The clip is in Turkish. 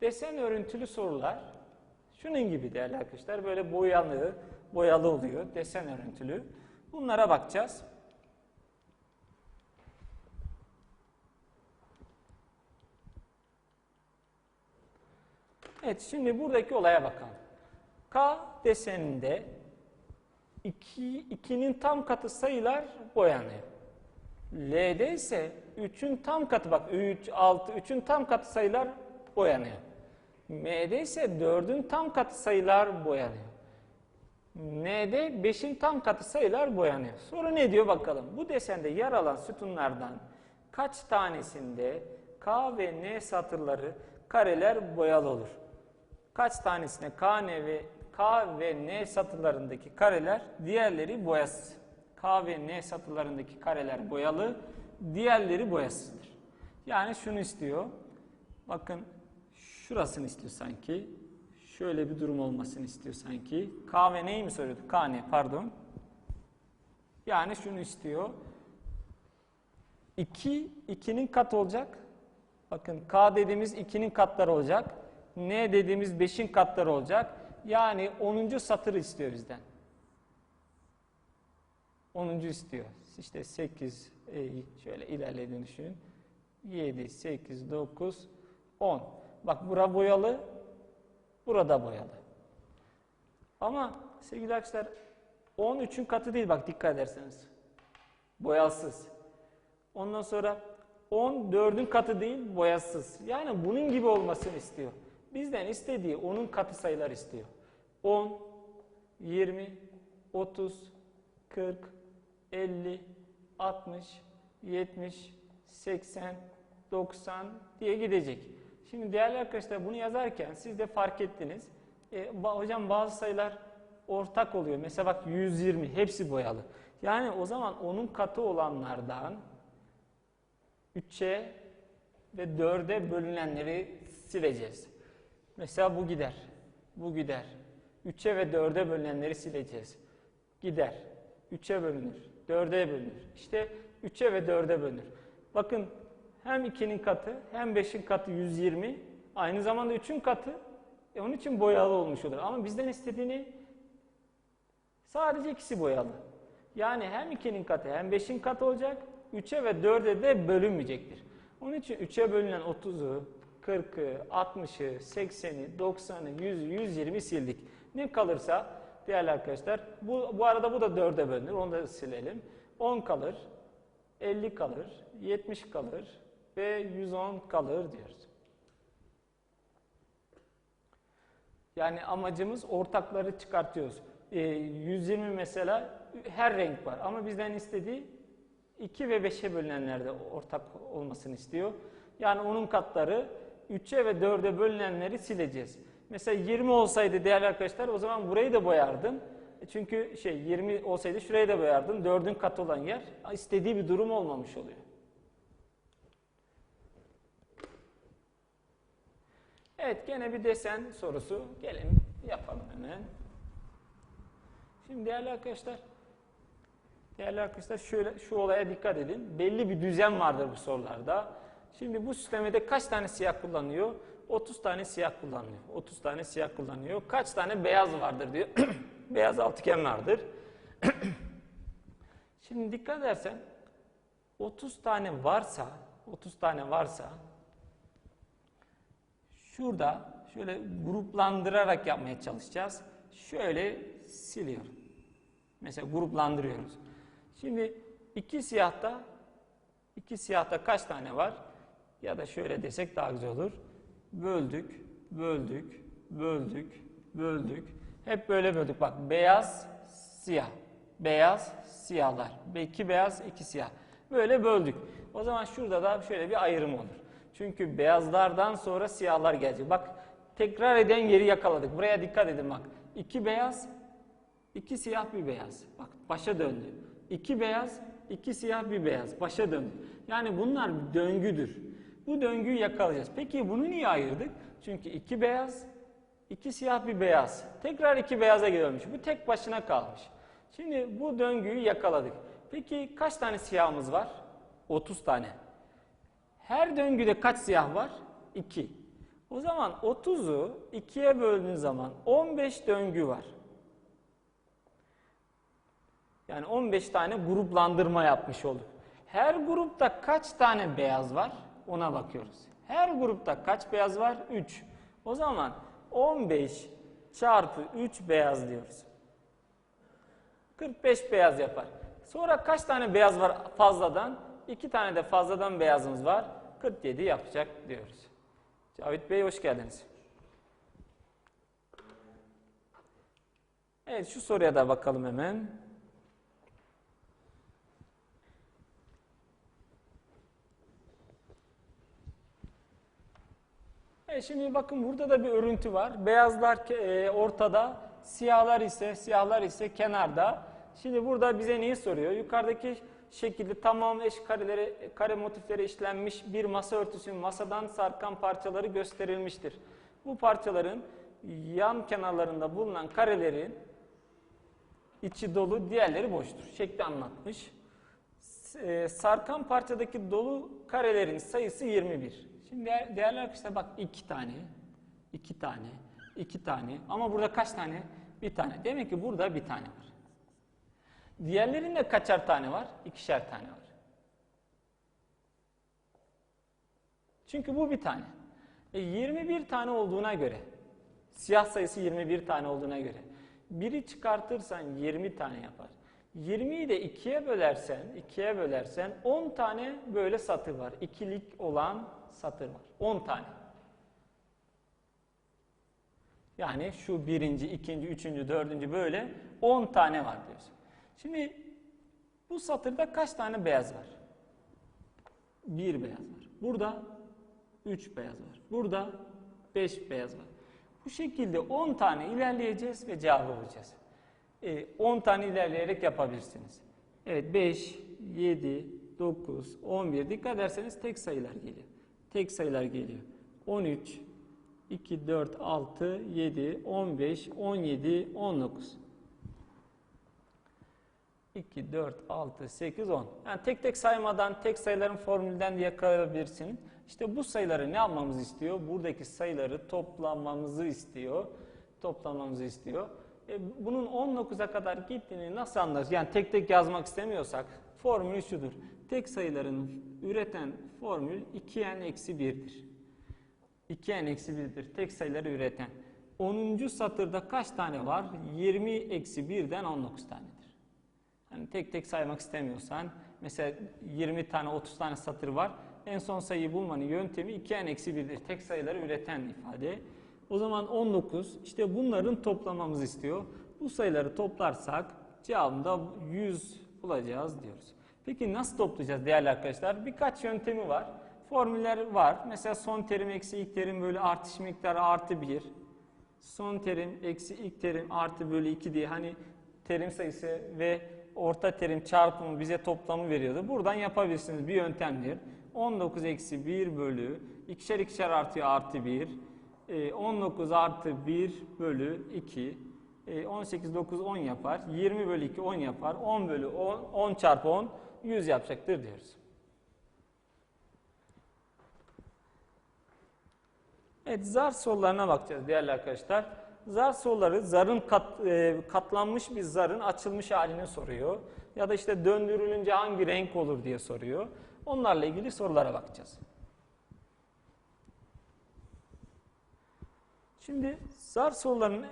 desen örüntülü sorular şunun gibi değerli arkadaşlar. Böyle boyalı, boyalı oluyor. Desen örüntülü. Bunlara bakacağız. Evet şimdi buradaki olaya bakalım. K deseninde 2, 2'nin tam katı sayılar boyanıyor. L'de ise 3'ün tam katı bak 3, 6, 3'ün tam katı sayılar boyanıyor. M'de ise 4'ün tam katı sayılar boyanıyor. N'de 5'in tam katı sayılar boyanıyor. Soru ne diyor bakalım. Bu desende yer alan sütunlardan kaç tanesinde K ve N satırları kareler boyalı olur? Kaç tanesine K, N ve K ve N satırlarındaki kareler, diğerleri boyasız. K ve N satırlarındaki kareler boyalı, diğerleri boyasızdır. Yani şunu istiyor. Bakın şurasını istiyor sanki. Şöyle bir durum olmasını istiyor sanki. K ve N'yi mi soruyordu? K, N pardon. Yani şunu istiyor. 2, 2'nin kat olacak. Bakın K dediğimiz 2'nin katları olacak. N dediğimiz 5'in katları olacak. Yani 10. satır istiyor bizden. 10. istiyor. İşte 8, e, şöyle ilerlediğini düşünün. 7, 8, 9, 10. Bak bura boyalı, burada boyalı. Ama sevgili arkadaşlar 10 3'ün katı değil bak dikkat ederseniz. Boyasız. Ondan sonra 10 4'ün katı değil boyasız. Yani bunun gibi olmasını istiyor. Bizden istediği onun katı sayılar istiyor. 10, 20, 30, 40, 50, 60, 70, 80, 90 diye gidecek. Şimdi değerli arkadaşlar bunu yazarken siz de fark ettiniz. E, ba- hocam bazı sayılar ortak oluyor. Mesela bak 120 hepsi boyalı. Yani o zaman onun katı olanlardan 3'e ve 4'e bölünenleri sileceğiz. Mesela bu gider. Bu gider. 3'e ve 4'e bölünenleri sileceğiz. Gider. 3'e bölünür. 4'e bölünür. İşte 3'e ve 4'e bölünür. Bakın hem 2'nin katı hem 5'in katı 120. Aynı zamanda 3'ün katı. E onun için boyalı olmuş olur. Ama bizden istediğini sadece ikisi boyalı. Yani hem 2'nin katı hem 5'in katı olacak. 3'e ve 4'e de bölünmeyecektir. Onun için 3'e bölünen 30'u, 40'ı, 60'ı, 80'i, 90'ı, 100'ü, 120'i sildik. Ne kalırsa değerli arkadaşlar bu, bu arada bu da 4'e bölünür. Onu da silelim. 10 kalır, 50 kalır, 70 kalır ve 110 kalır diyoruz. Yani amacımız ortakları çıkartıyoruz. Ee, 120 mesela her renk var ama bizden istediği 2 ve 5'e bölünenlerde ortak olmasını istiyor. Yani onun katları 3'e ve 4'e bölünenleri sileceğiz. Mesela 20 olsaydı değerli arkadaşlar o zaman burayı da boyardın. Çünkü şey 20 olsaydı şurayı da boyardın. 4'ün katı olan yer istediği bir durum olmamış oluyor. Evet gene bir desen sorusu. Gelin yapalım hemen. Şimdi değerli arkadaşlar Değerli arkadaşlar şöyle şu olaya dikkat edin. Belli bir düzen vardır bu sorularda. Şimdi bu sistemde kaç tane siyah kullanıyor? 30 tane siyah kullanıyor. 30 tane siyah kullanıyor. Kaç tane beyaz vardır diyor. beyaz altıgen vardır. Şimdi dikkat edersen 30 tane varsa 30 tane varsa şurada şöyle gruplandırarak yapmaya çalışacağız. Şöyle siliyorum. Mesela gruplandırıyoruz. Şimdi iki siyahta iki siyahta kaç tane var? Ya da şöyle desek daha güzel olur. Böldük, böldük, böldük, böldük. Hep böyle böldük. Bak beyaz, siyah. Beyaz, siyahlar. İki beyaz, iki siyah. Böyle böldük. O zaman şurada da şöyle bir ayrım olur. Çünkü beyazlardan sonra siyahlar gelecek. Bak tekrar eden yeri yakaladık. Buraya dikkat edin bak. İki beyaz, iki siyah, bir beyaz. Bak başa döndü. İki beyaz, iki siyah, bir beyaz. Başa döndü. Yani bunlar döngüdür. Bu döngüyü yakalayacağız. Peki bunu niye ayırdık? Çünkü iki beyaz, iki siyah, bir beyaz. Tekrar iki beyaza gelmiş. Bu tek başına kalmış. Şimdi bu döngüyü yakaladık. Peki kaç tane siyahımız var? 30 tane. Her döngüde kaç siyah var? 2. O zaman 30'u 2'ye böldüğün zaman 15 döngü var. Yani 15 tane gruplandırma yapmış olduk. Her grupta kaç tane beyaz var? Ona bakıyoruz. Her grupta kaç beyaz var? 3. O zaman 15 çarpı 3 beyaz diyoruz. 45 beyaz yapar. Sonra kaç tane beyaz var fazladan? 2 tane de fazladan beyazımız var. 47 yapacak diyoruz. Cavit Bey hoş geldiniz. Evet şu soruya da bakalım hemen. Evet, şimdi bakın burada da bir örüntü var. Beyazlar e, ortada, siyahlar ise siyahlar ise kenarda. Şimdi burada bize neyi soruyor? Yukarıdaki şekilde tamam eş kareleri, kare motifleri işlenmiş bir masa örtüsünün masadan sarkan parçaları gösterilmiştir. Bu parçaların yan kenarlarında bulunan karelerin içi dolu, diğerleri boştur. Şekli anlatmış. E, sarkan parçadaki dolu karelerin sayısı 21. Şimdi değer- değerli arkadaşlar bak iki tane, iki tane, iki tane ama burada kaç tane? Bir tane. Demek ki burada bir tane var. Diğerlerinde kaçar tane var? İkişer tane var. Çünkü bu bir tane. E 21 tane olduğuna göre, siyah sayısı 21 tane olduğuna göre, biri çıkartırsan 20 tane yapar. 20'yi de ikiye bölersen, ikiye bölersen 10 tane böyle satır var. İkilik olan satır var. 10 tane. Yani şu birinci, ikinci, üçüncü, dördüncü böyle 10 tane var diyorsun. Şimdi bu satırda kaç tane beyaz var? Bir beyaz var. Burada 3 beyaz var. Burada 5 beyaz var. Bu şekilde 10 tane ilerleyeceğiz ve cevabı bulacağız. Ee, 10 tane ilerleyerek yapabilirsiniz. Evet 5, 7, 9, 11 dikkat ederseniz tek sayılar geliyor. Tek sayılar geliyor. 13, 2, 4, 6, 7, 15, 17, 19. 2, 4, 6, 8, 10. Yani tek tek saymadan tek sayıların formülden de yakalayabilirsin. İşte bu sayıları ne yapmamızı istiyor? Buradaki sayıları toplamamızı istiyor. Toplamamızı istiyor. E, bunun 19'a kadar gittiğini nasıl anlarız? Yani tek tek yazmak istemiyorsak formülü şudur. Tek sayıların üreten formül 2n eksi 1'dir. 2n eksi 1'dir. Tek sayıları üreten. 10. satırda kaç tane var? 20 eksi 1'den 19 tanedir. Hani tek tek saymak istemiyorsan mesela 20 tane 30 tane satır var. En son sayıyı bulmanın yöntemi 2n eksi 1'dir. Tek sayıları üreten ifade. O zaman 19 işte bunların toplamamızı istiyor. Bu sayıları toplarsak cevabında 100 bulacağız diyoruz. Peki nasıl toplayacağız değerli arkadaşlar? Birkaç yöntemi var. Formüller var. Mesela son terim eksi ilk terim bölü artış miktarı artı 1. Son terim eksi ilk terim artı bölü 2 diye hani terim sayısı ve orta terim çarpımı bize toplamı veriyordu. Buradan yapabilirsiniz bir yöntemdir. 19 eksi 1 bölü ikişer ikişer artıyor artı 1. Ee, 19 artı 1 bölü 2. Ee, 18 9 10 yapar. 20 bölü 2 10 yapar. 10 bölü 10 10 çarpı 10 100 yapacaktır diyoruz. Evet zar sorularına bakacağız değerli arkadaşlar. Zar soruları zarın kat, e, katlanmış bir zarın açılmış halini soruyor. Ya da işte döndürülünce hangi renk olur diye soruyor. Onlarla ilgili sorulara bakacağız. Şimdi zar sorularının